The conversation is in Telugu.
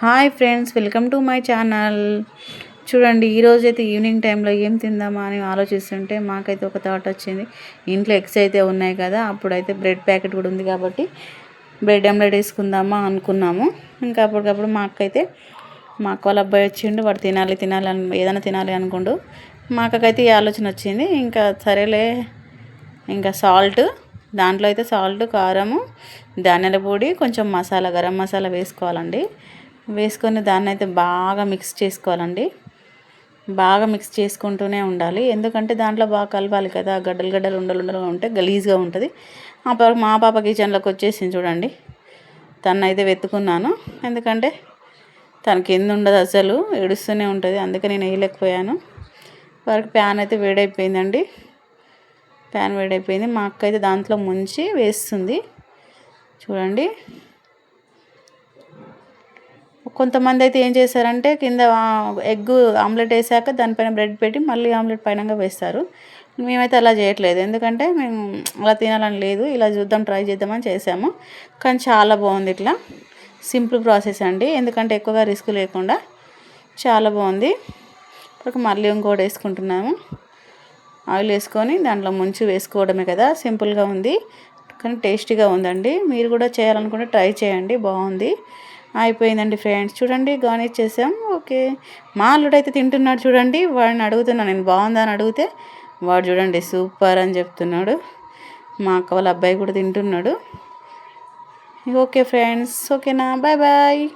Hi friends welcome to my channel. చూడండి ఈరోజు అయితే ఈవినింగ్ టైంలో ఏం తిందామా అని ఆలోచిస్తుంటే మాకైతే ఒక థాట్ వచ్చింది. ఇంట్లో ఎగ్స్ అయితే ఉన్నాయి కదా అప్పుడైతే బ్రెడ్ ప్యాకెట్ కూడా ఉంది కాబట్టి బ్రెడ్ ఆమ్లెట్ వేసుకుందామా అనుకున్నాము. ఇంకా అప్పటికప్పుడు మా మాకు మా అక్క వాళ్ళ అబ్బాయి వచ్చిండు వాడు తినాలి తినాలి అని ఏదైనా తినాలి అనుకుండు. మా అక్కకైతే ఈ ఆలోచన వచ్చింది ఇంకా సరేలే ఇంకా సాల్ట్ దాంట్లో అయితే సాల్ట్ కారము ధాన్యాల పొడి కొంచెం మసాలా గరం మసాలా వేసుకోవాలండి. వేసుకొని దాన్ని అయితే బాగా మిక్స్ చేసుకోవాలండి. బాగా మిక్స్ చేసుకుంటూనే ఉండాలి. ఎందుకంటే దాంట్లో బాగా కలపాలి కదా. గడ్డలు గడ్డలు ఉండలు ఉండలు ఉంటే గలీజ్గా ఉంటుంది. ఆ పాప మా పాప కిచెన్లోకి వచ్చేసింది చూడండి. తను అయితే వెతుకున్నాను. ఎందుకంటే తనకి ఎందు ఉండదు అసలు. ఏడుస్తూనే ఉంటుంది. అందుకే నేను వేయలేకపోయాను. వరకు ప్యాన్ అయితే వేడైపోయిందండి. ప్యాన్ వేడైపోయింది. మా అక్క అయితే దాంట్లో ముంచి వేస్తుంది. చూడండి. కొంతమంది అయితే ఏం చేస్తారంటే కింద ఎగ్ ఆమ్లెట్ వేసాక దానిపైన బ్రెడ్ పెట్టి మళ్ళీ ఆమ్లెట్ పైన వేస్తారు. మేమైతే అలా చేయట్లేదు. ఎందుకంటే మేము అలా తినాలని లేదు. ఇలా చూద్దాం ట్రై చేద్దామని చేసాము. కానీ చాలా బాగుంది ఇట్లా. సింపుల్ ప్రాసెస్ అండి. ఎందుకంటే ఎక్కువగా రిస్క్ లేకుండా చాలా బాగుంది. ఇప్పుడు మళ్ళీ ఇంకోటి వేసుకుంటున్నాము. ఆయిల్ వేసుకొని దాంట్లో ముంచి వేసుకోవడమే కదా. సింపుల్గా ఉంది. కానీ టేస్టీగా ఉందండి. మీరు కూడా చేయాలనుకుంటే ట్రై చేయండి. బాగుంది. అయిపోయిందండి ఫ్రెండ్స్. చూడండి గార్నిష్ చేసాం. ఓకే. మా అల్లుడు అయితే తింటున్నాడు చూడండి. వాడిని అడుగుతున్నాను నేను బాగుందా? అని అడిగితే వాడు చూడండి సూపర్ అని చెప్తున్నాడు. మా అక్క వాళ్ళ అబ్బాయి కూడా తింటున్నాడు. Okay friends. ఓకేనా? Bye bye.